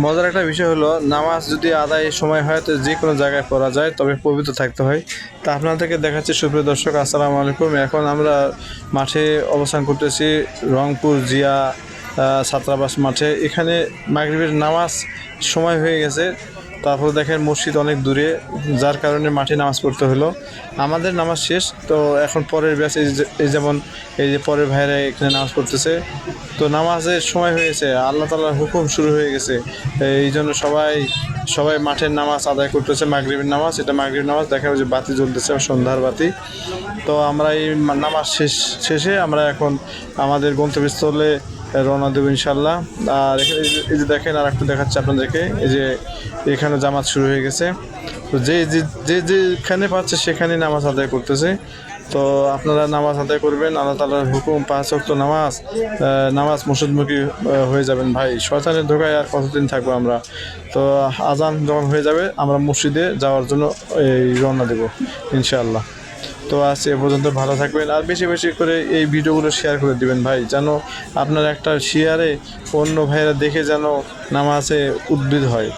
মজার একটা বিষয় হলো, নামাজ যদি আদায় সময় হয়, তো যে কোনো জায়গায় পড়া যায়, তবে পবিত্র থাকতে হয়। তা আপনাদেরকে দেখাচ্ছি, সুপ্রিয় দর্শক, আসসালামু আলাইকুম। এখন আমরা মাঠে অবস্থান করতেছি, রংপুর জিয়া ছাত্রাবাস মাঠে। এখানে মাগরিবের নামাজ সময় হয়ে গেছে। তারপর দেখেন মসজিদ অনেক দূরে, যার কারণে মাঠে নামাজ পড়তে হলো। আমাদের নামাজ শেষ, তো এখন পরের ব্যাচ, এই যেমন এই যে পরের ভাইরা এখানে নামাজ পড়তেছে, তো নামাজের সময় হয়েছে, আল্লাহ তালার হুকুম শুরু হয়ে গেছে। এই জন্য সবাই সবাই মাঠের নামাজ আদায় করতেছে, মাগরিবের নামাজ, এটা মাগরিব নামাজ, দেখা যে বাতি জ্বলতেছে সন্ধ্যার বাতি। তো আমরা এই নামাজ শেষ শেষে আমরা এখন আমাদের গন্তব্যস্থলে রওনা দেবো ইনশাল্লাহ। আর এখানে এই যে- দেখেন আর একটু দেখাচ্ছি আপনাদেরকে। এই যে এখানে জামাত শুরু হয়ে গেছে। তো যে যে- যেখানে পাচ্ছে সেখানে নামাজ আদায় করতেছে। তো আপনারা নামাজ আদায় করবেন আল্লাহ তালার হুকুম পাঁচ অক্ত নামাজ নামাজ মসজিদমুখী আহ, হয়ে যাবেন ভাই। শয়তানের ধোকায় আর কতদিন থাকব আমরা? তো আজান যখন হয়ে যাবে আমরা মসজিদে যাওয়ার জন্য এই রওনা দেবো ইনশাআল্লাহ। তো আজ এ পর্যন্ত ভালো থাকবেন। আর বেশি বেশি করে এই ভিডিওগুলো শেয়ার করে দিবেন ভাই, যেন আপনার একটা শেয়ারে অন্য ভাইয়েরা দেখে যেন নামাজে উদ্ভিদ হয়।